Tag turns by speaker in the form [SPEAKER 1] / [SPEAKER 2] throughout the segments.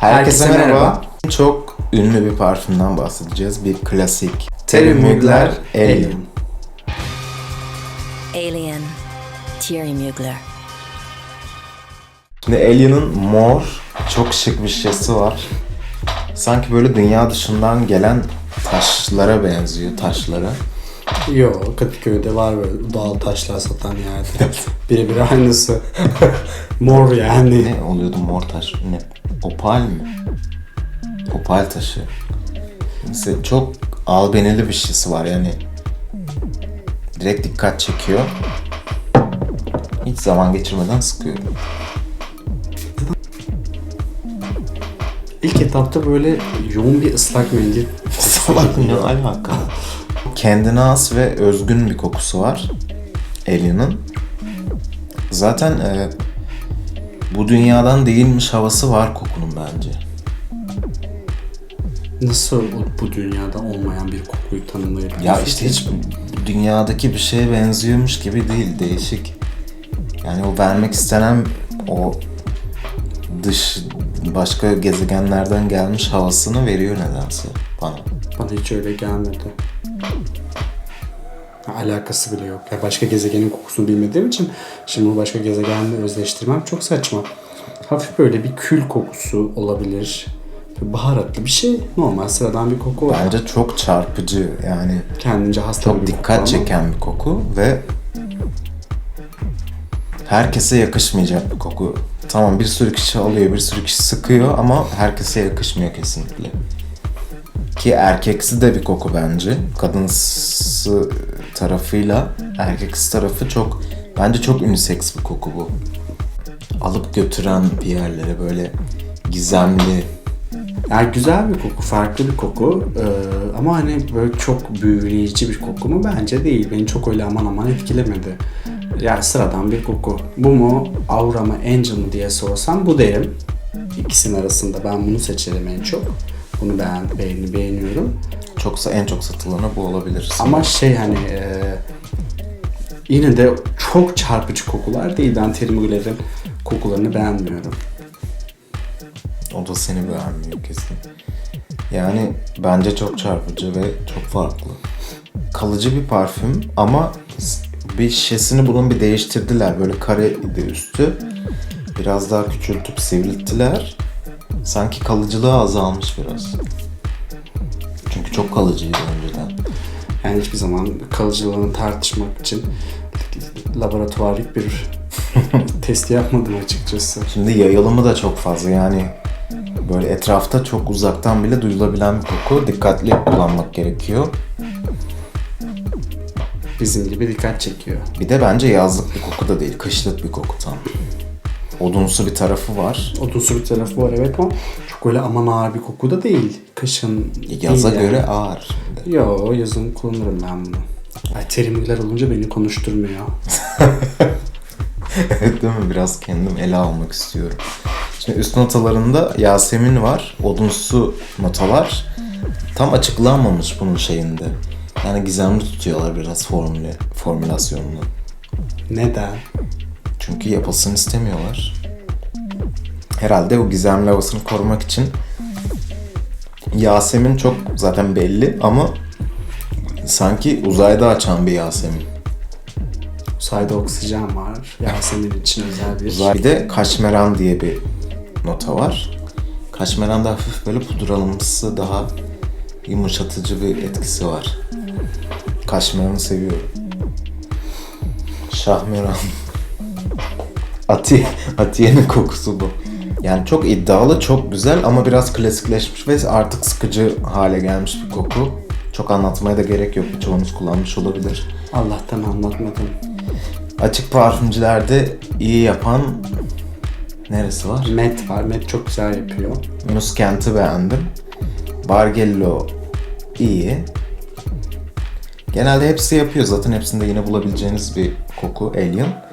[SPEAKER 1] Herkese,
[SPEAKER 2] Herkese
[SPEAKER 1] merhaba.
[SPEAKER 2] merhaba.
[SPEAKER 1] Çok ünlü bir parfümden bahsedeceğiz. Bir klasik.
[SPEAKER 2] Terry Mugler
[SPEAKER 1] Alien.
[SPEAKER 2] Alien.
[SPEAKER 3] Alien. Thierry Mugler.
[SPEAKER 1] Şimdi Alien'ın mor, çok şık bir şişesi var. Sanki böyle dünya dışından gelen taşlara benziyor, taşlara.
[SPEAKER 2] Yo Kadıköy'de var böyle doğal taşlar satan yerde. Birebir aynısı. Mor yani.
[SPEAKER 1] Ne oluyordu mor taş? Ne? Opal mi? Opal taşı. Mesela çok albenili bir şişesi var yani. Direkt dikkat çekiyor. Hiç zaman geçirmeden sıkıyorum.
[SPEAKER 2] İlk etapta böyle yoğun bir ıslak mendil.
[SPEAKER 1] Salak ne alaka? Kendine has ve özgün bir kokusu var. Alien'ın. Zaten e, bu dünyadan değilmiş havası var kokunun bence.
[SPEAKER 2] Nasıl o- bu dünyada olmayan bir kokuyu tanımlayabilirsin?
[SPEAKER 1] Ya işte hiç dünyadaki bir şeye benziyormuş gibi değil, değişik. Yani o vermek istenen o dış başka gezegenlerden gelmiş havasını veriyor nedense bana.
[SPEAKER 2] Bana hiç öyle gelmedi. Alakası bile yok. Ya başka gezegenin kokusunu bilmediğim için şimdi bu başka gezegenle özleştirmem çok saçma. Hafif böyle bir kül kokusu olabilir. Böyle baharatlı bir şey. Normal sıradan bir koku var.
[SPEAKER 1] Bence çok çarpıcı yani
[SPEAKER 2] Kendince hasta
[SPEAKER 1] çok
[SPEAKER 2] bir koku
[SPEAKER 1] dikkat
[SPEAKER 2] ama
[SPEAKER 1] çeken bir koku ve herkese yakışmayacak bir koku. Tamam bir sürü kişi alıyor, bir sürü kişi sıkıyor ama herkese yakışmıyor kesinlikle. Ki erkeksi de bir koku bence. Kadınsı tarafıyla erkeksi tarafı çok bence çok unisex bir koku bu. Alıp götüren bir yerlere böyle gizemli.
[SPEAKER 2] Yani güzel bir koku, farklı bir koku. Ee, ama hani böyle çok büyüleyici bir koku mu? Bence değil. Beni çok öyle aman aman etkilemedi. Yani sıradan bir koku. Bu mu, Aura mı, Angel mı diye sorsam bu derim. İkisinin arasında ben bunu seçerim en çok. Bunu beğen, beğeni, beğeniyorum.
[SPEAKER 1] Çoksa en çok satılanı bu olabilir.
[SPEAKER 2] Ama şey hani e, yine de çok çarpıcı kokular değil. Ben Terry Mugler'in kokularını beğenmiyorum.
[SPEAKER 1] O da seni beğenmiyor kesin. Yani bence çok çarpıcı ve çok farklı. Kalıcı bir parfüm ama bir şişesini bunun bir değiştirdiler. Böyle kareydi üstü. Biraz daha küçültüp sivrilttiler. Sanki kalıcılığı azalmış biraz. Çünkü çok kalıcıydı önceden.
[SPEAKER 2] Yani hiçbir zaman kalıcılığını tartışmak için laboratuvarlık bir test yapmadım açıkçası.
[SPEAKER 1] Şimdi yayılımı da çok fazla yani böyle etrafta çok uzaktan bile duyulabilen bir koku. Dikkatli kullanmak gerekiyor.
[SPEAKER 2] Bizim gibi dikkat çekiyor.
[SPEAKER 1] Bir de bence yazlık bir koku da değil, kışlık bir koku tam. Odunsu bir tarafı var.
[SPEAKER 2] Odunsu bir tarafı var evet ama çok öyle aman ağır bir koku da değil. Kışın
[SPEAKER 1] Yaza
[SPEAKER 2] değil yani.
[SPEAKER 1] göre ağır. şimdi.
[SPEAKER 2] Yo yazın kullanırım ben bunu. Ay terimler olunca beni konuşturmuyor.
[SPEAKER 1] evet değil mi? Biraz kendim ele almak istiyorum. Şimdi üst notalarında Yasemin var. Odunsu notalar. Tam açıklanmamış bunun şeyinde. Yani gizemli tutuyorlar biraz formülü, formülasyonunu.
[SPEAKER 2] Neden?
[SPEAKER 1] Çünkü yapılsın istemiyorlar. Herhalde o gizemli havasını korumak için Yasemin çok zaten belli ama sanki uzayda açan bir Yasemin.
[SPEAKER 2] Uzayda oksijen var. Yasemin için özel bir.
[SPEAKER 1] Uzay- Bir de kaşmeran diye bir nota var. Kaşmeranda hafif böyle pudralımsı daha yumuşatıcı bir etkisi var. Kaşmeranı seviyorum. Şahmeran. Ati, Atiye'nin kokusu bu. Yani çok iddialı, çok güzel ama biraz klasikleşmiş ve artık sıkıcı hale gelmiş bir koku. Çok anlatmaya da gerek yok. Birçoğunuz kullanmış olabilir.
[SPEAKER 2] Allah'tan anlatmadım.
[SPEAKER 1] Açık parfümcülerde iyi yapan neresi var?
[SPEAKER 2] Met var. Met çok güzel yapıyor.
[SPEAKER 1] Muskent'i beğendim. Bargello iyi. Genelde hepsi yapıyor. Zaten hepsinde yine bulabileceğiniz bir koku Alien.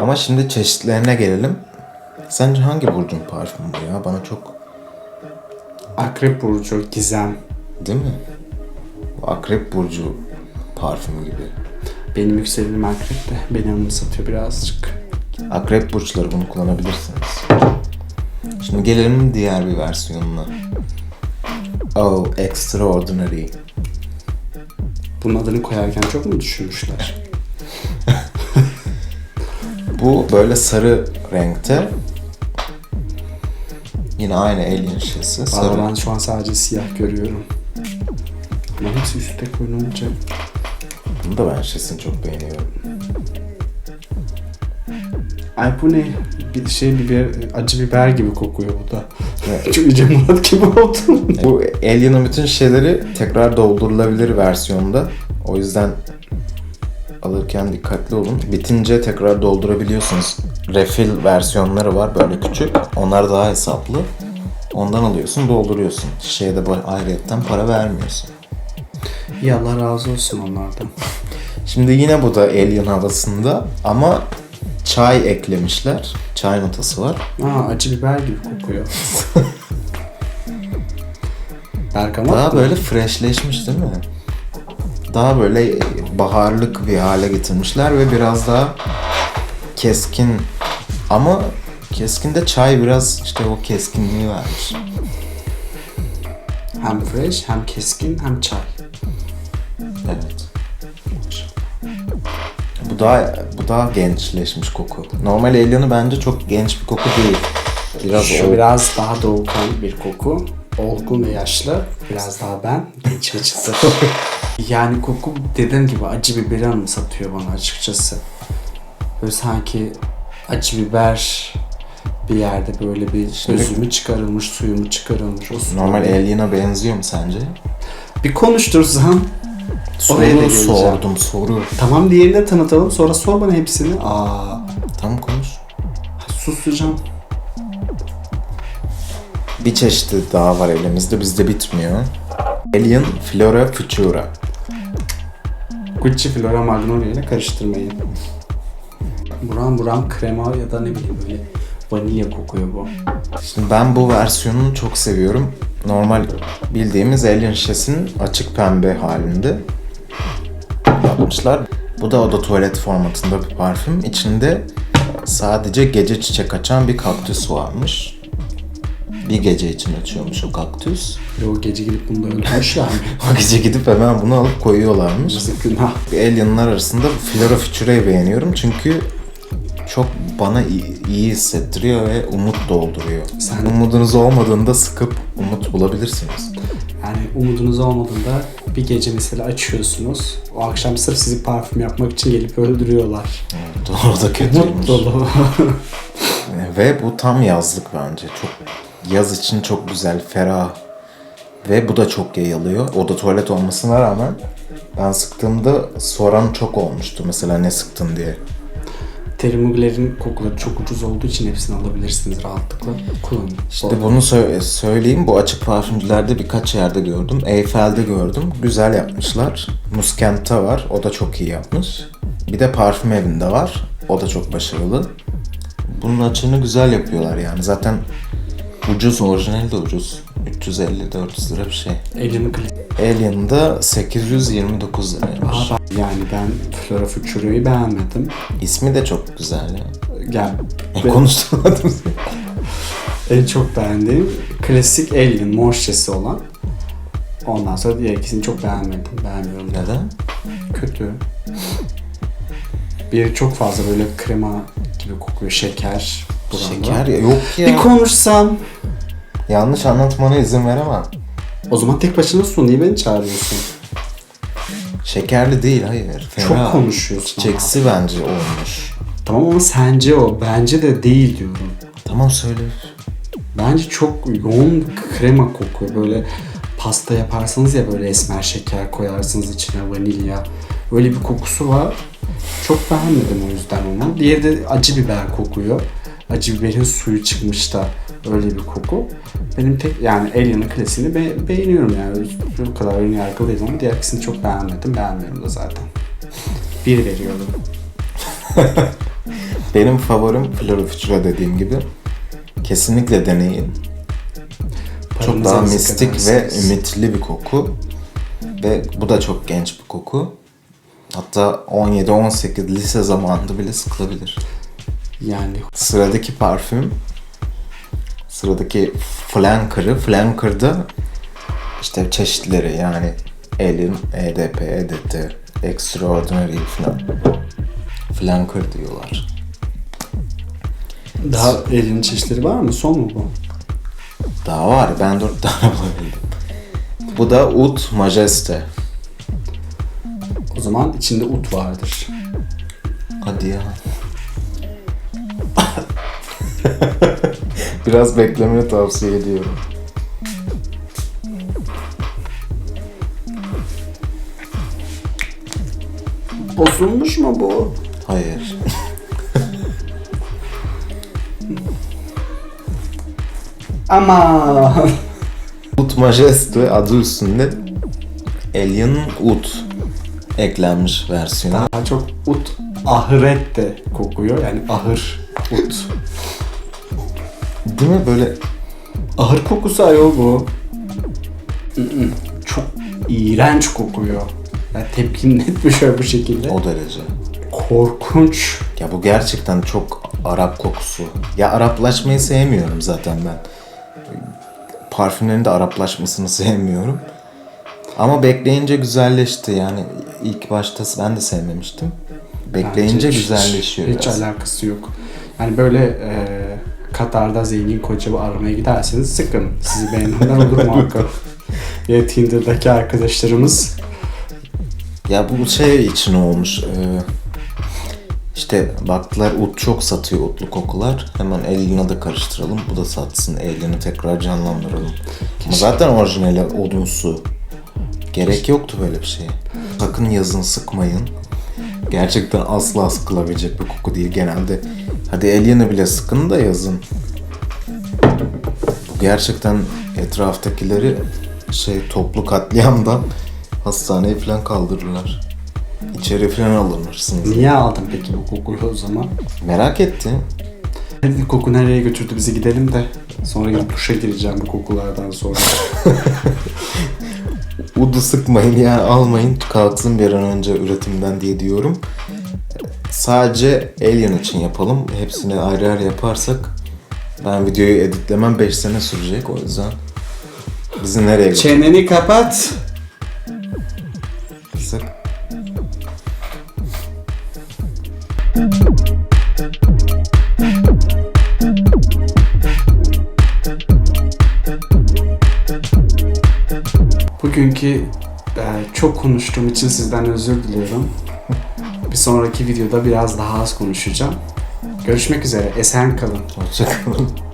[SPEAKER 1] Ama şimdi çeşitlerine gelelim. Sence hangi burcun parfümü bu ya? Bana çok...
[SPEAKER 2] Akrep burcu, gizem.
[SPEAKER 1] Değil mi? Bu Akrep burcu parfümü gibi.
[SPEAKER 2] Benim yükselenim akrep de beni anımsatıyor birazcık.
[SPEAKER 1] Akrep burçları bunu kullanabilirsiniz. Şimdi gelelim diğer bir versiyonuna. Oh, Extraordinary.
[SPEAKER 2] Bunun adını koyarken çok mu düşünmüşler?
[SPEAKER 1] Bu böyle sarı renkte. Yine aynı alien şişesi.
[SPEAKER 2] Valla
[SPEAKER 1] Sarı.
[SPEAKER 2] ben şu an sadece siyah görüyorum. Ama hepsi üstte koyulunca.
[SPEAKER 1] Bunu da ben şişesini çok beğeniyorum.
[SPEAKER 2] Ay bu ne? Bir şey biber, acı biber gibi kokuyor bu da.
[SPEAKER 1] Evet.
[SPEAKER 2] Çok Yüce Murat gibi oldum.
[SPEAKER 1] Bu Alien'ın bütün şeyleri tekrar doldurulabilir versiyonda. O yüzden alırken dikkatli olun. Bitince tekrar doldurabiliyorsunuz. Refill versiyonları var böyle küçük. Onlar daha hesaplı. Ondan alıyorsun, dolduruyorsun. Şişeye de ayrıyetten para vermiyorsun.
[SPEAKER 2] İyi Allah razı olsun onlardan.
[SPEAKER 1] Şimdi yine bu da Alien havasında ama çay eklemişler. Çay notası var.
[SPEAKER 2] Aa acı biber gibi kokuyor. Bergamat
[SPEAKER 1] Daha
[SPEAKER 2] mı?
[SPEAKER 1] böyle freshleşmiş değil mi? Daha böyle baharlık bir hale getirmişler ve biraz daha keskin ama keskinde çay biraz işte o keskinliği vermiş.
[SPEAKER 2] Hem fresh hem keskin hem çay.
[SPEAKER 1] Evet. Bu daha bu daha gençleşmiş koku. Normal Alien'ı bence çok genç bir koku değil. Biraz
[SPEAKER 2] Şu
[SPEAKER 1] o
[SPEAKER 2] biraz daha doğukan bir koku. Olgun ve yaşlı. Biraz daha ben. Genç çıtır. yani koku dediğim gibi acı biberi anımsatıyor bana açıkçası. Böyle sanki acı biber bir yerde böyle bir
[SPEAKER 1] Şimdi-
[SPEAKER 2] özümü çıkarılmış, suyumu çıkarılmış. O su-
[SPEAKER 1] normal Alien'a benziyor mu sence?
[SPEAKER 2] Bir konuştursan Oraya da
[SPEAKER 1] Soru
[SPEAKER 2] geleceğim.
[SPEAKER 1] sordum soru.
[SPEAKER 2] Tamam diğerini de tanıtalım sonra sor bana hepsini. Aa,
[SPEAKER 1] Tam konuş.
[SPEAKER 2] susacağım.
[SPEAKER 1] Bir çeşidi daha var elimizde. Bizde bitmiyor. Alien Flora Futura.
[SPEAKER 2] Gucci Flora Magnolia ile karıştırmayın. Buram buram krema ya da ne bileyim böyle vanilya kokuyor bu.
[SPEAKER 1] Şimdi ben bu versiyonunu çok seviyorum. Normal bildiğimiz Alien şişesinin açık pembe halinde yapmışlar. Bu da oda tuvalet formatında bir parfüm. İçinde sadece gece çiçek açan bir kaktüs varmış. Bir gece için açıyormuş o kaktüs.
[SPEAKER 2] Ve o gece gidip bunu da öldürmüş yani.
[SPEAKER 1] O gece gidip hemen bunu alıp koyuyorlarmış.
[SPEAKER 2] Yazık günah.
[SPEAKER 1] Alien'lar arasında Flora Futura'yı beğeniyorum çünkü çok bana iyi, iyi hissettiriyor ve umut dolduruyor.
[SPEAKER 2] Sen-
[SPEAKER 1] Umudunuz olmadığında sıkıp umut bulabilirsiniz.
[SPEAKER 2] Yani umudunuz olmadığında bir gece mesela açıyorsunuz. O akşam sırf sizi parfüm yapmak için gelip öldürüyorlar.
[SPEAKER 1] Evet, doğru da
[SPEAKER 2] Umut
[SPEAKER 1] kötüymüş.
[SPEAKER 2] dolu.
[SPEAKER 1] Ve bu tam yazlık bence. Çok yaz için çok güzel, ferah. Ve bu da çok yayılıyor. O da tuvalet olmasına rağmen ben sıktığımda soran çok olmuştu. Mesela ne sıktın diye.
[SPEAKER 2] Terimugler'in kokuları çok ucuz olduğu için hepsini alabilirsiniz rahatlıkla. Kullanın.
[SPEAKER 1] İşte bunu sö- söyleyeyim. Bu açık parfümcülerde birkaç yerde gördüm. Eyfel'de gördüm. Güzel yapmışlar. Muskent'te var. O da çok iyi yapmış. Bir de parfüm evinde var. O da çok başarılı. Bunun açığını güzel yapıyorlar yani. Zaten ucuz, orijinali de ucuz. 350-400 lira bir şey.
[SPEAKER 2] Klik.
[SPEAKER 1] Alien'da 829 liraymış.
[SPEAKER 2] Aa, ben- yani ben Flora Futura'yı beğenmedim.
[SPEAKER 1] İsmi de çok güzel ya.
[SPEAKER 2] Yani
[SPEAKER 1] E,
[SPEAKER 2] Ben-
[SPEAKER 1] konuşturmadım seni.
[SPEAKER 2] en çok beğendiğim klasik Alien mor şişesi olan. Ondan sonra diğer ikisini çok beğenmedim. Beğenmiyorum.
[SPEAKER 1] Neden?
[SPEAKER 2] Kötü. Bir çok fazla böyle krema gibi kokuyor. Şeker. buramda.
[SPEAKER 1] Şeker ya. Yok ya.
[SPEAKER 2] Bir konuşsam.
[SPEAKER 1] Yanlış anlatmana izin veremem.
[SPEAKER 2] O zaman tek başına sun. Niye beni çağırıyorsun?
[SPEAKER 1] Şekerli değil hayır. Fena.
[SPEAKER 2] Çok konuşuyorsun.
[SPEAKER 1] Çiçeksi bence olmuş.
[SPEAKER 2] Tamam ama sence o. Bence de değil diyorum.
[SPEAKER 1] Tamam söyle.
[SPEAKER 2] Bence çok yoğun krema kokuyor. Böyle pasta yaparsanız ya böyle esmer şeker koyarsınız içine vanilya. Öyle bir kokusu var. Çok beğenmedim o yüzden onu. Diğeri de acı biber kokuyor. Acı biberin suyu çıkmış da öyle bir koku. Benim tek yani Alien'ın klasiğini be- beğeniyorum yani. Bu kadar ön yargılı değilim ama diğer ikisini çok beğenmedim. Beğenmiyorum da zaten. Bir veriyorum.
[SPEAKER 1] Benim favorim Flora Futura dediğim gibi. Kesinlikle deneyin. Çok daha mistik ve
[SPEAKER 2] edersiniz.
[SPEAKER 1] ümitli bir koku. Ve bu da çok genç bir koku. Hatta 17-18 lise zamanında bile sıkılabilir.
[SPEAKER 2] Yani
[SPEAKER 1] Sıradaki parfüm Sıradaki flanker'ı. Flanker'da işte çeşitleri yani Alien, EDP, EDT, Extraordinary falan. Flanker diyorlar.
[SPEAKER 2] Daha elinin çeşitleri var mı? Son mu bu?
[SPEAKER 1] Daha var. Ben dört tane bulabildim. Bu da Ut Majeste.
[SPEAKER 2] O zaman içinde ut vardır.
[SPEAKER 1] Hadi ya. Biraz beklemeni tavsiye ediyorum.
[SPEAKER 2] Bozulmuş mu bu?
[SPEAKER 1] Hayır.
[SPEAKER 2] Ama
[SPEAKER 1] Ut Majeste adı üstünde Alien Ut eklenmiş versiyonu.
[SPEAKER 2] daha çok ut ahiret de kokuyor. Yani ahır ut.
[SPEAKER 1] Değil mi böyle
[SPEAKER 2] Ahır kokusu ayol bu. Çok iğrenç kokuyor. Yani tepkim net bir şey bu şekilde.
[SPEAKER 1] o derece.
[SPEAKER 2] Korkunç.
[SPEAKER 1] Ya bu gerçekten çok Arap kokusu. Ya Araplaşmayı sevmiyorum zaten ben. Parfümlerin de Araplaşmasını sevmiyorum. Ama bekleyince güzelleşti. Yani ilk başta ben de sevmemiştim. Bekleyince
[SPEAKER 2] Bence hiç-
[SPEAKER 1] güzelleşiyor
[SPEAKER 2] Hiç
[SPEAKER 1] biraz.
[SPEAKER 2] alakası yok. Yani böyle e, Katar'da zengin koca aramaya giderseniz sıkın. Sizi beğenenler olur muhakkak. ya Tinder'daki arkadaşlarımız
[SPEAKER 1] Ya bu şey için olmuş. e, işte baktılar ut çok satıyor utlu kokular. Hemen Alien'a da karıştıralım. Bu da satsın. Alien'ı tekrar canlandıralım. Ama zaten orijinali odunsu. Gerek yoktu böyle bir şeye. Sakın yazın sıkmayın. Gerçekten asla sıkılabilecek bir koku değil. Genelde hadi Alien'ı bile sıkın da yazın. Bu gerçekten etraftakileri şey toplu katliamdan hastaneye falan kaldırırlar. İçeri falan alınırsınız.
[SPEAKER 2] niye aldın peki bu kokuyu o zaman?
[SPEAKER 1] Merak ettim.
[SPEAKER 2] Hadi koku nereye götürdü bizi gidelim de sonra gidip duşa gireceğim bu kokulardan sonra.
[SPEAKER 1] Udu sıkmayın yani almayın kalksın bir an önce üretimden diye diyorum. Sadece Alien için yapalım. Hepsini ayrı ayrı yaparsak ben videoyu editlemem 5 sene sürecek o yüzden. Bizi nereye götürecek?
[SPEAKER 2] Çeneni kapat. Bugünkü e, çok konuştuğum için sizden özür diliyorum. Bir sonraki videoda biraz daha az konuşacağım. Görüşmek üzere. Esen kalın.
[SPEAKER 1] Hoşçakalın.